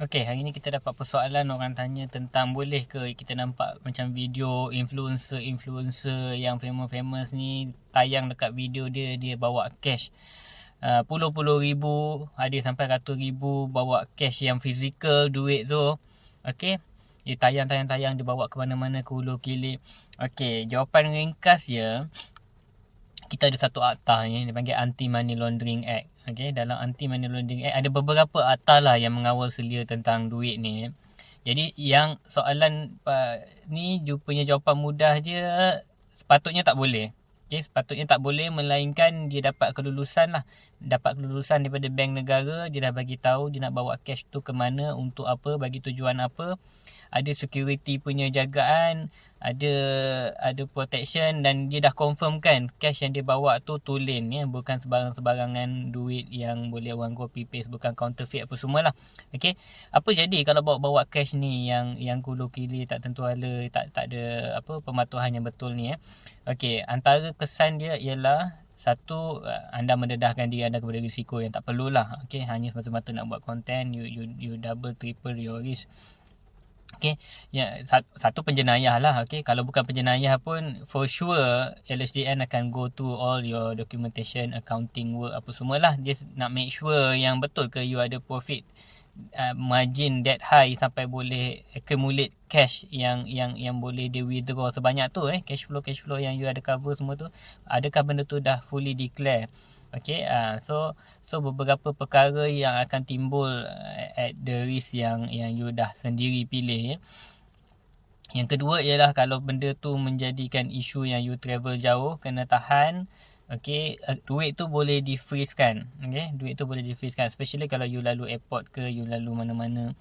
Okey, hari ni kita dapat persoalan orang tanya tentang boleh ke kita nampak macam video influencer-influencer yang famous-famous ni tayang dekat video dia dia bawa cash. Uh, puluh-puluh ribu, ada sampai ratus ribu bawa cash yang fizikal duit tu. Okey. Dia tayang-tayang-tayang dia bawa ke mana-mana ke hulu kilik. Okey, jawapan ringkas ya. Kita ada satu akta ni dipanggil Anti Money Laundering Act. Okay, dalam anti money laundering act ada beberapa atas lah yang mengawal selia tentang duit ni. Jadi yang soalan uh, ni jupanya jawapan mudah je sepatutnya tak boleh. Okay, sepatutnya tak boleh melainkan dia dapat kelulusan lah. Dapat kelulusan daripada bank negara, dia dah bagi tahu dia nak bawa cash tu ke mana, untuk apa, bagi tujuan apa ada security punya jagaan ada ada protection dan dia dah confirm kan cash yang dia bawa tu tulen ya. Bukan sebarang-sebarangan duit yang boleh orang copy paste bukan counterfeit apa semualah. Okey apa jadi kalau bawa-bawa cash ni yang yang kulu kili tak tentu ala tak tak ada apa pematuhan yang betul ni ya? Okey antara kesan dia ialah satu anda mendedahkan diri anda kepada risiko yang tak perlulah. Okey hanya semata-mata nak buat content you you you double triple your risk Okay, ya satu penjenayah lah. Okay, kalau bukan penjenayah pun, for sure LSDN akan go to all your documentation, accounting work apa semua lah. Just nak make sure yang betul ke you ada profit uh, margin that high sampai boleh accumulate cash yang yang yang boleh dia withdraw sebanyak tu eh cash flow cash flow yang you ada cover semua tu adakah benda tu dah fully declare Okay, uh, so so beberapa perkara yang akan timbul uh, at the risk yang yang you dah sendiri pilih. Ya. Yang kedua ialah kalau benda tu menjadikan isu yang you travel jauh, kena tahan. Okay, uh, duit tu boleh di freeze kan. Okay, duit tu boleh di freeze kan. Especially kalau you lalu airport ke, you lalu mana-mana.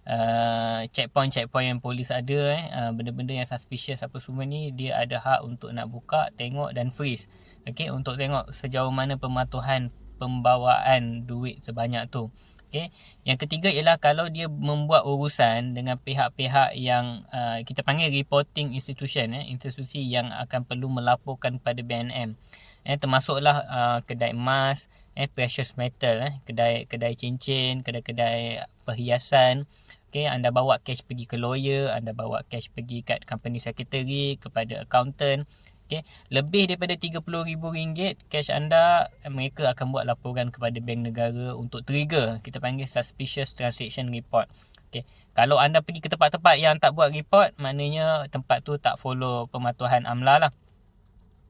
Uh, checkpoint-checkpoint yang polis ada eh uh, benda-benda yang suspicious apa semua ni dia ada hak untuk nak buka tengok dan freeze okey untuk tengok sejauh mana pematuhan pembawaan duit sebanyak tu okey yang ketiga ialah kalau dia membuat urusan dengan pihak-pihak yang uh, kita panggil reporting institution eh institusi yang akan perlu melaporkan kepada BNM eh termasuklah uh, kedai emas eh precious metal eh. Kedai kedai cincin kedai-kedai perhiasan. Okey anda bawa cash pergi ke lawyer anda bawa cash pergi kat company secretary kepada accountant. Okey lebih daripada RM30,000 cash anda mereka akan buat laporan kepada bank negara untuk trigger kita panggil suspicious transaction report. Okey kalau anda pergi ke tempat-tempat yang tak buat report maknanya tempat tu tak follow pematuhan AMLA lah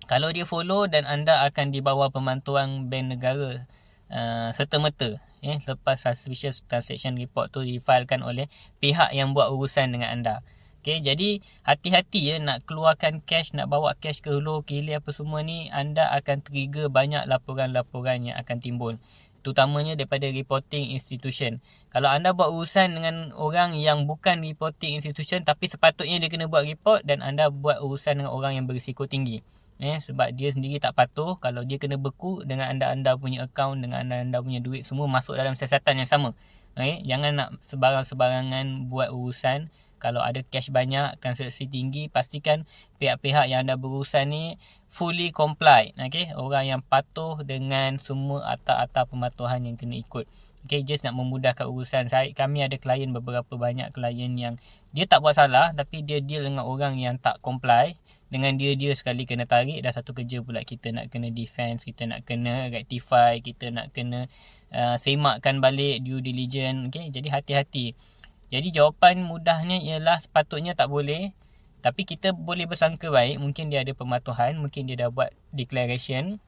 kalau dia follow dan anda akan dibawa pemantauan bank negara uh, serta-merta eh, selepas suspicious transaction report tu difailkan oleh pihak yang buat urusan dengan anda. Okay, jadi hati-hati ya nak keluarkan cash, nak bawa cash ke hulu, kilir apa semua ni, anda akan trigger banyak laporan-laporan yang akan timbul. Terutamanya daripada reporting institution. Kalau anda buat urusan dengan orang yang bukan reporting institution tapi sepatutnya dia kena buat report dan anda buat urusan dengan orang yang berisiko tinggi eh sebab dia sendiri tak patuh kalau dia kena beku dengan anda-anda punya account dengan anda-anda punya duit semua masuk dalam siasatan yang sama. Eh jangan nak sebarang-sebarangan buat urusan. Kalau ada cash banyak transaksi tinggi pastikan pihak-pihak yang anda berurusan ni fully comply. Okey orang yang patuh dengan semua atas-atas pematuhan yang kena ikut Okay, just nak memudahkan urusan. Saya. Kami ada klien beberapa banyak klien yang dia tak buat salah tapi dia deal dengan orang yang tak comply. Dengan dia dia sekali kena tarik dah satu kerja pula kita nak kena defense kita nak kena rectify kita nak kena uh, semakkan balik due diligence. Okey jadi hati-hati. Jadi jawapan mudahnya ialah sepatutnya tak boleh tapi kita boleh bersangka baik. Mungkin dia ada pematuhan mungkin dia dah buat declaration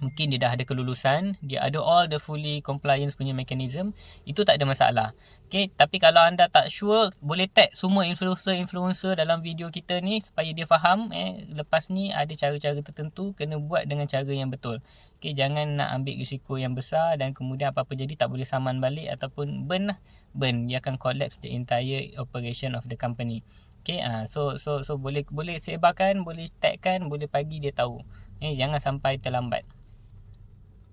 mungkin dia dah ada kelulusan dia ada all the fully compliance punya mechanism itu tak ada masalah. Okay tapi kalau anda tak sure boleh tag semua influencer-influencer dalam video kita ni supaya dia faham eh lepas ni ada cara-cara tertentu kena buat dengan cara yang betul. Okay jangan nak ambil risiko yang besar dan kemudian apa-apa jadi tak boleh saman balik ataupun burn lah. Burn dia akan collapse the entire operation of the company. Okay uh, so so so boleh boleh sebarkan boleh tagkan boleh bagi dia tahu. Eh jangan sampai terlambat